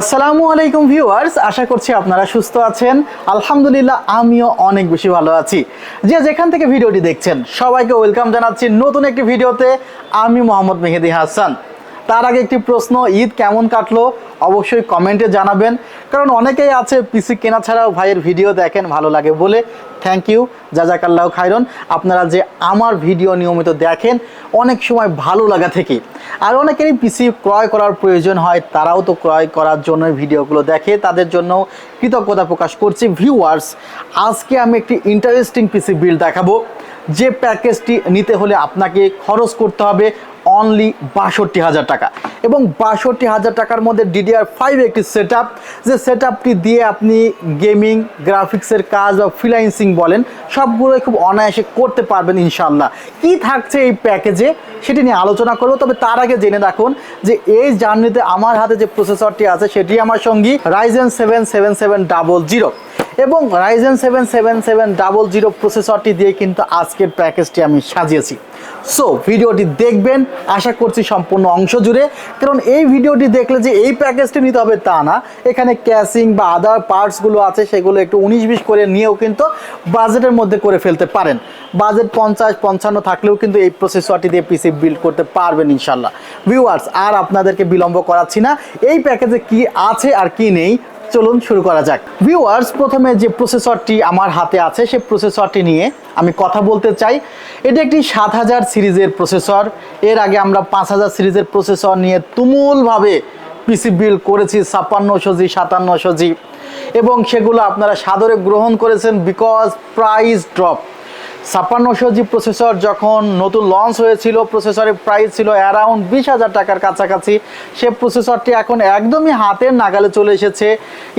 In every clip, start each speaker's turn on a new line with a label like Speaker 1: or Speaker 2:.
Speaker 1: আসসালামু আলাইকুম ভিউয়ার্স, আশা করছি আপনারা সুস্থ আছেন। আলহামদুলিল্লাহ, আমিও অনেক বেশি ভালো আছি। যে যেখান থেকে ভিডিওটি দেখছেন, সবাইকে ওয়েলকাম জানাচ্ছি নতুন একটি ভিডিওতে। আমি মোহাম্মদ মেহেদি হাসান। তার আগে একটি প্রশ্ন, ঈদ কেমন কাটলো? অবশ্যই কমেন্টে জানাবেন। কারণ অনেকেই আছে পিসি কেনা ছাড়াও ভাইয়ের ভিডিও দেখেন, ভালো লাগে বলে। থ্যাংক ইউ জাজাকাল্লাহ খাইরন আপনারা যে আমার ভিডিও নিয়মিত দেখেন, অনেক সময় ভালো লাগা থেকে। আর অনেকেরই পিসি ক্রয় করার প্রয়োজন হয়, তারাও তো ক্রয় করার জন্য ভিডিওগুলো দেখে। তাদের জন্য কৃতজ্ঞতা প্রকাশ করছি। ভিউয়ার্স আজকে আমি একটি ইন্টারেস্টিং পিসি বিল দেখাবো। যে প্যাকেজটি নিতে হলে আপনাকে খরচ করতে হবে। অনলি বাষট্টি হাজার টাকা। এবং বাষট্টি হাজার টাকার মধ্যে ডিডিআর ফাইভ একটি সেট যে সেট দিয়ে আপনি গেমিং গ্রাফিক্সের কাজ বা ফ্রিলান্সিং বলেন, সবগুলোই খুব অনায়াসে করতে পারবেন ইনশাল্লাহ কি থাকছে এই প্যাকেজে সেটি নিয়ে আলোচনা করব, তবে তার আগে জেনে রাখুন যে এই জার্নিতে আমার হাতে যে প্রসেসরটি আছে, সেটি আমার সঙ্গী Ryzen seven seven seven double zero এবং Ryzen seven seven seven double zero প্রসেসরটি দিয়ে কিন্তু আজকের প্যাকেজটি আমি সাজিয়েছি। সো ভিডিওটি দেখবেন, আশা করছি সম্পূর্ণ অংশ জুড়ে। কারণ এই ভিডিওটি দেখলে যে এই প্যাকেজটি নিতে হবে তা না। এখানে ক্যাশিং বা আদার পার্টসগুলো আছে, সেগুলো একটু উনিশ বিশ করে নিয়েও কিন্তু বাজেটের মধ্যে করে ফেলতে পারেন। বাজেট পঞ্চাশ, পঞ্চান্ন থাকলেও কিন্তু এই প্রসেসরটি দিয়ে পিসি বিল্ড করতে পারবেন ইনশাল্লাহ ভিউয়ার্স আর আপনাদেরকে বিলম্ব করাচ্ছি না। এই প্যাকেজে কি আছে আর কি নেই চলুন শুরু করা যাক। ভিউয়ার্স প্রথমে যে প্রসেসরটি আমার হাতে আছে, সেই প্রসেসরটি নিয়ে আমি কথা বলতে চাই। এটা একটি সাত হাজার সিরিজের প্রসেসর এর আগে আমরা পাঁচ হাজার সিরিজের প্রসেসর নিয়ে তুমুলভাবে পিসি বিল করেছি, ছাপ্পান্নশো জি, সাতান্নশো জি। এবং সেগুলো আপনারা সাদরে গ্রহণ করেছেন বিকজ প্রাইস ড্রপ ছাপ্পান্নশো জি প্রসেসর যখন নতুন লঞ্চ হয়েছিল, প্রসেসরের প্রাইস ছিল অ্যারাউন্ড বিশ হাজার টাকার কাছাকাছি। সে প্রসেসরটি এখন একদমই হাতের নাগালে চলে এসেছে।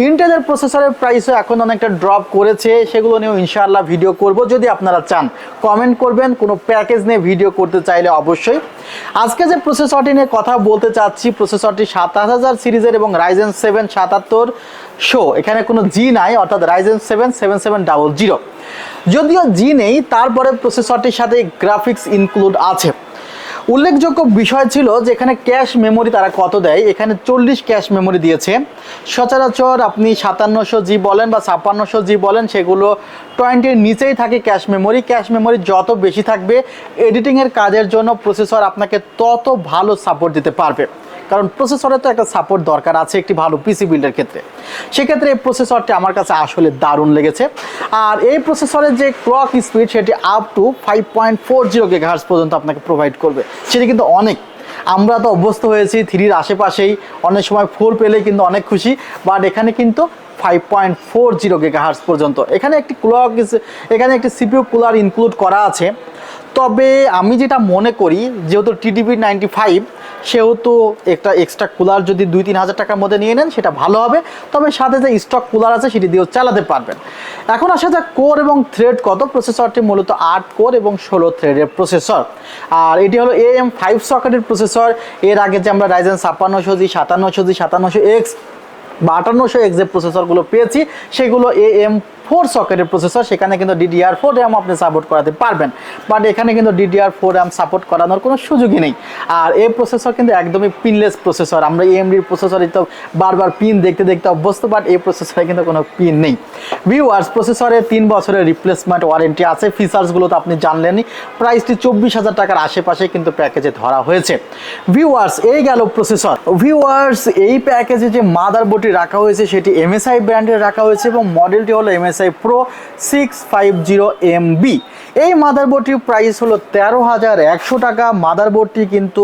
Speaker 1: ইন্টেলের প্রসেসরের প্রাইসও এখন অনেকটা ড্রপ করেছে। সেগুলো নিয়েও ইনশাআল্লাহ ভিডিও করব। যদি আপনারা চান কমেন্ট করবেন। কোনো প্যাকেজ নিয়ে ভিডিও করতে চাইলে অবশ্যই। আজকে যে প্রসেসরটি নিয়ে কথা বলতে চাচ্ছি, প্রসেসরটি সাতাশ হাজার সিরিজের এবং রাইজেন সেভেন সাতাত্তর শো এখানে কোনো জি নাই, অর্থাৎ Ryzen seven seven seven double zero যদিও জি নেই, তারপরে প্রসেসরটির সাথে গ্রাফিক্স ইনক্লুড আছে। উল্লেখযোগ্য বিষয় ছিল যে এখানে ক্যাশ মেমোরি তারা কত দেয়? এখানে চল্লিশ ক্যাশ মেমোরি দিয়েছে। সচরাচর আপনি সাতান্নশো জি বলেন বা ছাপ্পান্নশো জি বলেন, সেগুলো টোয়েন্টির নিচেই থাকে ক্যাশ মেমোরি। ক্যাশ মেমোরি যত বেশি থাকবে, এডিটিংয়ের কাজের জন্য প্রসেসর আপনাকে তত ভালো সাপোর্ট দিতে পারবে। কারণ প্রসেসরের তো একটা সাপোর্ট দরকার আছে একটি ভালো পিসি বিল্ডের ক্ষেত্রে। সেক্ষেত্রে এই প্রসেসরটি আমার কাছে আসলে দারুণ লেগেছে। আর এই প্রসেসরের যে ক্লক স্পিড সেটি up to five point four zero gigahertz পর্যন্ত আপনাকে প্রোভাইড করবে। সেটি কিন্তু অনেক। আমরা তো অভ্যস্ত হয়েছি থ্রির আশেপাশেই। অনেক সময় ফোর পেলেই কিন্তু অনেক খুশি বাট এখানে কিন্তু five point four zero gigahertz পর্যন্ত। এখানে একটি ক্লক এখানে একটি সিপিউ কুলার ইনক্লুড করা আছে। তবে আমি যেটা মনে করি, যেহেতু টিডিপি নাইনটি ফাইভ সেহেতু একটা এক্সট্রা কুলার যদি দুই তিন হাজার টাকার মধ্যে নিয়ে নেন, সেটা ভালো হবে। তবে সাথে যে স্টক কুলার আছে, সেটি দিয়েও চালাতে পারবেন। এখন আসা যাক কোর এবং থ্রেড কত? প্রসেসরটি মূলত আট কোর এবং ষোলো থ্রেডের প্রসেসর আর এটি হলো এ এম ফাইভ সকেটের প্রসেসর এর আগে যে আমরা রাইজেন ছাপ্পান্নশো জি, সাতান্নশো জি, সাতান্নশো এক্স বা আটান্নশো এক্স যে প্রসেসরগুলো পেয়েছি, সেগুলো এ এম ফোর সকেটের প্রসেসর সেখানে কিন্তু ডিডিআর ফোর র্যাম আপনি সাপোর্ট করাতে পারবেন। বাট এখানে কিন্তু ডিডিআর ফোর র্যাম সাপোর্ট করানোর কোনো সুযোগই নেই। আর এই প্রসেসর কিন্তু একদমই পিনলেস প্রসেসর আমরা এমডির প্রসেসর তো বারবার পিন দেখতে দেখতে অভ্যস্ত বাট এই প্রসেসরে কিন্তু কোনো পিন নেই। ভিউয়ার্স প্রসেসরে তিন বছরের রিপ্লেসমেন্ট ওয়ারেন্টি আছে। ফিচার্সগুলো তো আপনি জানলেনই। প্রাইসটি চব্বিশ হাজার টাকার আশেপাশে কিন্তু প্যাকেজে ধরা হয়েছে। ভিউয়ার্স এই গেল প্রসেসর ভিউয়ার্স এই প্যাকেজে যে মাদার মাদারবোর্ডটি রাখা হয়েছে, সেটি এমএসআই ব্র্যান্ডের রাখা হয়েছে এবং মডেলটি হলো MS MSI pro six five zero MB এই মাদারবোর্ডটির প্রাইস হলো তেরো হাজার একশো টাকা। মাদারবোর্ডটি কিন্তু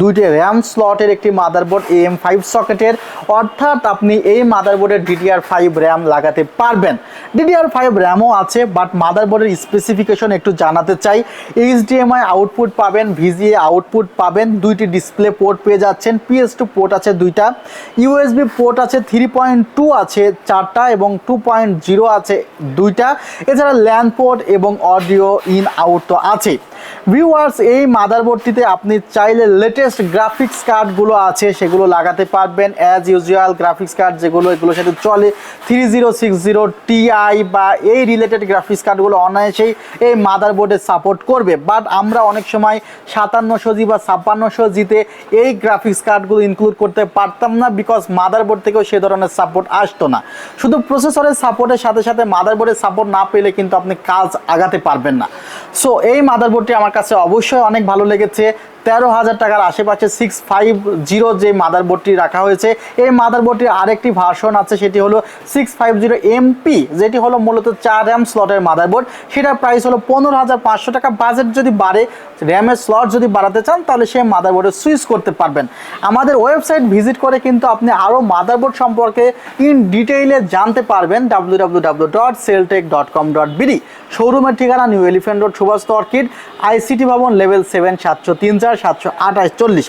Speaker 1: দুইটি র্যাম স্লটের একটি মাদারবোর্ড এম ফাইভ সকেটের অর্থাৎ আপনি এই মাদারবোর্ডের ডিডিআর ফাইভ র্যাম লাগাতে পারবেন। ডিডিআর ফাইভ র্যামও আছে বাট মাদারবোর্ডের স্পেসিফিকেশন একটু জানাতে চাই। এইচডিএমআই আউটপুট পাবেন ভিজিএ আউটপুট পাবেন, দুইটি ডিসপ্লে পোর্ট পেয়ে যাচ্ছেন। পিএস টু পোর্ট আছে দুইটা ইউএসবি পোর্ট আছে থ্রি পয়েন্ট টু আছে চারটা এবং টু পয়েন্ট জিরো আছে দুইটা। এছাড়া ল্যান্ড পোর্ট এবং অডিও ইন আউট তো আছে ভিউয়ার্স এই মাদারবোর্ডটিতে আপনি চাইলে লেটেস্ট গ্রাফিক্স কার্ডগুলো আছে, সেগুলো লাগাতে পারবেন। অ্যাজ ইউজুয়াল গ্রাফিক্স কার্ড যেগুলো, এগুলোর সাথে চলে। Three zero six zero Ti বা এই রিলেটেড গ্রাফিক্স কার্ডগুলো অনায়াসেই এই মাদারবোর্ডে সাপোর্ট করবে। বাট আমরা অনেক সময় সাতান্নশো জি বা ছাপ্পান্নশো জিতে এই গ্রাফিক্স কার্ডগুলো ইনক্লুড করতে পারতাম না বিকজ মাদারবোর্ড থেকেও সে ধরনের সাপোর্ট আসতো না। শুধু প্রসেসরের সাপোর্টের সাথে সাথে মাদারবোর্ডের সাপোর্ট না পেলে কিন্তু আপনি কাজ আগাতে পারবেন না। সো এই মাদারবোর্ডটি আমার কাছে অবশ্যই অনেক ভালো লেগেছে। তেরো হাজার টাকার আশেপাশে সিক্স ফাইভ জিরো যে মাদারবোর্ডটি রাখা হয়েছে, এই মাদারবোর্ডটির আরেকটি ভার্সন আছে, সেটি হলো সিক্স ফাইভ জিরো এমপি যেটি হলো মূলত চার র্যাম স্লটের মাদারবোর্ড সেটার প্রাইস হলো পনেরো হাজার পাঁচশো টাকা। বাজেট যদি বাড়ে র্যামের স্লট যদি বাড়াতে চান, তাহলে সেই মাদারবোর্ডে সুইচ করতে পারবেন। আমাদের ওয়েবসাইট ভিজিট করে কিন্তু আপনি আরও মাদারবোর্ড সম্পর্কে ইন ডিটেইলে জানতে পারবেন W W W dot Celltech dot com dot BD শোরুমের ঠিকানা new Elephant road Subhash Orchid ICT ভবন লেভেল সেভেন সাতশো তিন চার। সাতশো আঠাশ, চল্লিশ।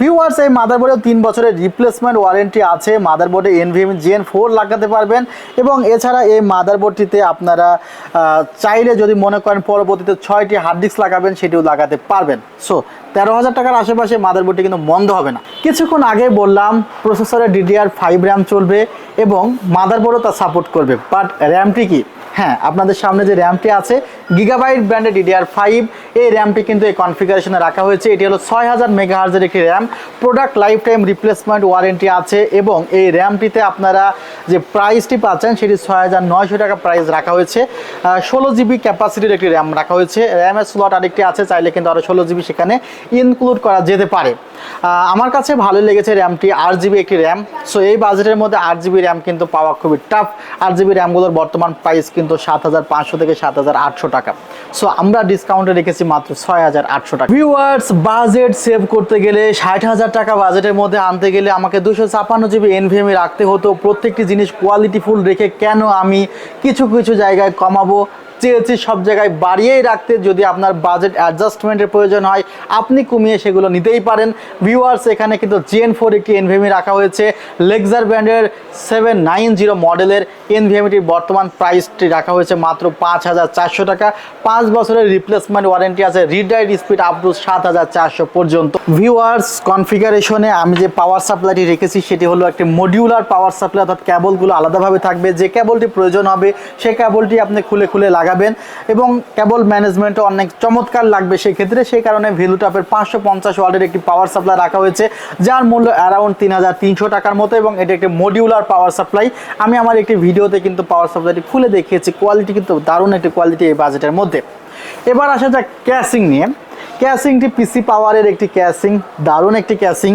Speaker 1: ভিউয়ার্স এই মাদারবোর্ডে তিন বছরের রিপ্লেসমেন্ট ওয়ারেন্টি আছে। মাদারবোর্ডে এনভিএম জিএন ফোর লাগাতে পারবেন এবং এছাড়া এই মাদারবোর্ডটিতে আপনারা চাইলে যদি মনে করেন পরবর্তীতে ছয়টি হার্ড ডিস্ক লাগাবেন, সেটিও লাগাতে পারবেন। সো তেরো হাজার টাকার আশেপাশে মাদারবোর্ডটি কিন্তু বন্ধ হবে না। কিছুক্ষণ আগে বললাম প্রসেসরে ডিডিআর ফাইভ র্যাম চলবে। এবং মাদারবোর্ডও তা সাপোর্ট করবে। বাট র্যামটি কি? হ্যাঁ আপনাদের সামনে যে র্যামটি আছে গিগাবাইট ব্র্যান্ডের ডিডিআর ফাইভ এই র্যামটি কিন্তু এই কনফিগারেশনে রাখা হয়েছে। এটি হলো ছয় হাজার মেগাহার্জের একটি RAM product life time replacement warranty আছে এবং এই র্যামটিতে আপনারা যে প্রাইসটি পাচ্ছেন, সেটি ছয় হাজার নয়শো টাকা প্রাইস রাখা হয়েছে। ষোলো জিবি ক্যাপাসিটির একটি র্যাম রাখা হয়েছে। র্যামের স্লট আরেকটি আছে, চাইলে কিন্তু আরও ষোলো জিবি সেখানে ইনক্লুড করা যেতে পারে। আমার কাছে ভালো লেগেছে র্যামটি আট জিবি একটি র্যাম সো এই বাজেটের মধ্যে আট জিবি র্যাম কিন্তু পাওয়া খুবই টাফ আট জিবি র্যামগুলোর বর্তমান প্রাইস কিন্তু সাত হাজার পাঁচশো থেকে সাত হাজার আটশো টাকা। সো আমরা ডিসকাউন্টে রেখেছি মাত্র ছয় হাজার আটশো টাকা। ভিউয়ার্স বাজেট সেভ করতে গেলে ষাট হাজার টাকা বাজেটের মধ্যে আনতে গেলে আমাকে দুশো ছাপান্ন জিবি এনভিএমই রাখতে হতো। প্রত্যেকটি জিনিস কোয়ালিটিফুল রেখে কেন আমি কিছু কিছু জায়গায় কমাবো? চেয়েছি সব জায়গায় বাড়িয়েই রাখতে। যদি আপনার বাজেট অ্যাডজাস্টমেন্টের প্রয়োজন হয়, আপনি কমিয়ে সেগুলো নিতেই পারেন। ভিউয়ার্স এখানে কিন্তু জিএন ফোর একটি এনভিএমি রাখা হয়েছে। লেক্সার ব্র্যান্ডের সেভেন নাইন জিরো মডেলের এনভিএমিটির বর্তমান প্রাইসটি রাখা হয়েছে মাত্র পাঁচ হাজার চারশো টাকা। পাঁচ বছরের রিপ্লেসমেন্ট ওয়ারেন্টি আছে। Read write speed up to সাত হাজার চারশো পর্যন্ত। ভিউয়ার্স কনফিগারেশনে আমি যে পাওয়ার সাপ্লাইটি রেখেছি, সেটি হলো একটি মডিউলার পাওয়ার সাপ্লাই অর্থাৎ কেবলগুলো আলাদাভাবে থাকবে। যে কেবলটি প্রয়োজন হবে সেই কেবলটি আপনি খুলে খুলে লাগাবেন এবং কেবল ম্যানেজমেন্টও অনেক চমৎকার লাগবে সেই ক্ষেত্রে সেই কারণে ভ্যালুটাপের পাঁচশো পঞ্চাশ ওয়ার্ডের একটি পাওয়ার সাপ্লাই রাখা হয়েছে, যার মূল্য অ্যারাউন্ড তিন হাজার তিনশো টাকার মতো এবং এটি একটি মডিউলার পাওয়ার সাপ্লাই আমি আমার একটি ভিডিওতে কিন্তু পাওয়ার সাপ্লাইটি খুলে দেখিয়েছি কোয়ালিটি কিন্তু দারুণ একটি কোয়ালিটি এই বাজেটের মধ্যে। এবার আসা যাক ক্যাসিং নিয়ে। ক্যাসিংটি পিসি পাওয়ারের একটি ক্যাসিং দারুণ একটি ক্যাসিং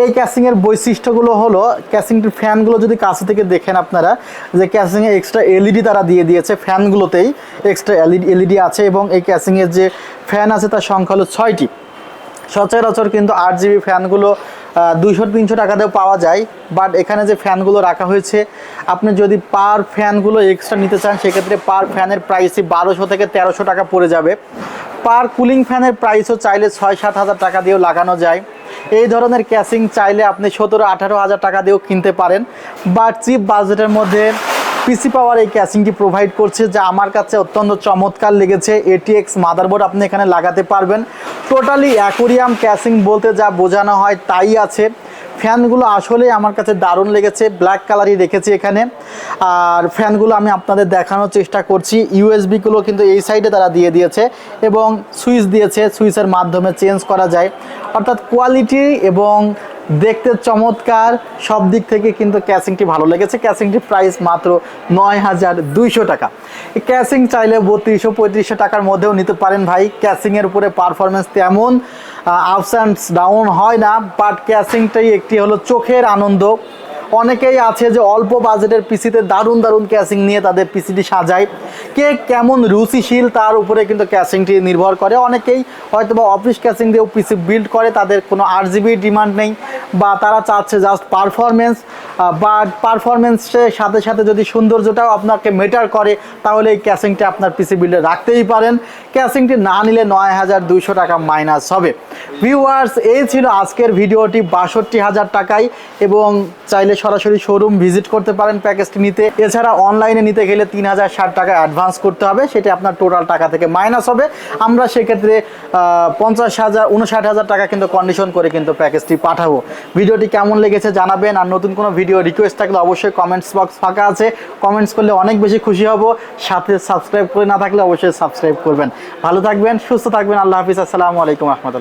Speaker 1: এই ক্যাসিংয়ের বৈশিষ্ট্যগুলো হলো ক্যাসিংটির ফ্যানগুলো যদি কাছে থেকে দেখেন আপনারা, যে ক্যাসিংয়ে এক্সট্রা এলইডি তারা দিয়ে দিয়েছে ফ্যানগুলোতেই এক্সট্রা এলইডি এলইডি আছে এবং এই ক্যাসিংয়ের যে ফ্যান আছে তার সংখ্যা হলো ছয়টি। সচরাচর কিন্তু আট জিবি ফ্যানগুলো দুইশো তিনশো টাকাতেও পাওয়া যায় বাট এখানে যে ফ্যানগুলো রাখা হয়েছে, আপনি যদি পার ফ্যানগুলো এক্সট্রা নিতে চান, সেক্ষেত্রে পার ফ্যানের প্রাইসই বারোশো থেকে তেরোশো টাকা পড়ে যাবে। পার কুলিং ফ্যানের প্রাইসও চাইলে ছয় সাত হাজার টাকা দিয়েও লাগানো যায়। এই ধরনের ক্যাশিং চাইলে আপনি সতেরো, আঠারো হাজার টাকা দিয়েও কিনতে পারেন। বা চিপ বাজেটের মধ্যে পিসি পাওয়ার এই ক্যাশিংটি প্রোভাইড করছে, যা আমার কাছে অত্যন্ত চমৎকার লেগেছে। এটিএক্স মাদারবোর্ড আপনি এখানে লাগাতে পারবেন। টোটালি অ্যাকোরিয়াম ক্যাশিং বলতে যা বোঝানো হয় তাই আছে। ফ্যানগুলো আসলে আমার কাছে দারুণ লেগেছে ব্ল্যাক কালারই রেখেছি এখানে। আর ফ্যানগুলো আমি আপনাদের দেখানোর চেষ্টা করছি ইউএসবিগুলো কিন্তু এই সাইডে তারা দিয়ে দিয়েছে এবং সুইচ দিয়েছে সুইচের মাধ্যমে চেঞ্জ করা যায়। অর্থাৎ কোয়ালিটি এবং দেখতে চমৎকার। সব দিক থেকে কিন্তু ক্যাসিংটি ভালো লেগেছে। ক্যাসিংটির প্রাইস মাত্র নয় হাজার দুইশো টাকা। ক্যাসিং চাইলে বত্রিশশো, পঁয়ত্রিশশো টাকার মধ্যেও নিতে পারেন ভাই। ক্যাসিংয়ের উপরে পারফরমেন্স তেমন আপস অ্যান্ড ডাউন হয় না বাট ক্যাসিংটাই একটি হলো চোখের আনন্দ। অনেকেই আছে যে অল্প বাজেটের পিসিতে দারুণ দারুণ ক্যাসিং নিয়ে তাদের পিসিটি সাজায়। কে কেমন রুচিশীল তার উপরে কিন্তু ক্যাসিংটি নির্ভর করে। অনেকেই হয়তো বা অফিস ক্যাসিং দিয়েও পিসি বিল্ড করে, তাদের কোনো আর জিবি ডিমান্ড নেই বা তারা চাচ্ছে জাস্ট পারফরমেন্স বা পারফরমেন্সের সাথে সাথে যদি সৌন্দর্যটাও আপনাকে মেটার করে, তাহলে এই ক্যাসিংটা আপনার পিসি বিল্ডে রাখতেই পারেন। ক্যাসিংটি না নিলে নয় হাজার দুইশো টাকা মাইনাস হবে। ভিউয়ার্স এই ছিল আজকের ভিডিওটি। বাষট্টি হাজার টাকায় এবং চাইলে সরাসরি শোরুম ভিজিট করতে পারেন প্যাকেজটি নিতে। এছাড়া অনলাইনে নিতে গেলে তিন হাজার ষাট টাকা অ্যাডভান্স করতে হবে, সেটা আপনার টোটাল টাকা থেকে মাইনাস হবে। আমরা সেক্ষেত্রে পঞ্চাশ হাজার, উনষাট হাজার টাকা কিন্তু কন্ডিশন করে কিন্তু প্যাকেজটি পাঠাবো। ভিডিওটি কেমন লেগেছে জানাবেন, আর নতুন কোনো ভিডিও রিকোয়েস্ট থাকলে অবশ্যই কমেন্টস বক্স ফাঁকা আছে। কমেন্টস করলে অনেক বেশি খুশি হব। সাথে সাবস্ক্রাইব করে না থাকলে অবশ্যই সাবস্ক্রাইব করবেন। ভালো থাকবেন, সুস্থ থাকবেন। আল্লাহ হাফিজ। আসসালামু আলাইকুম রহমতুল্লাহ।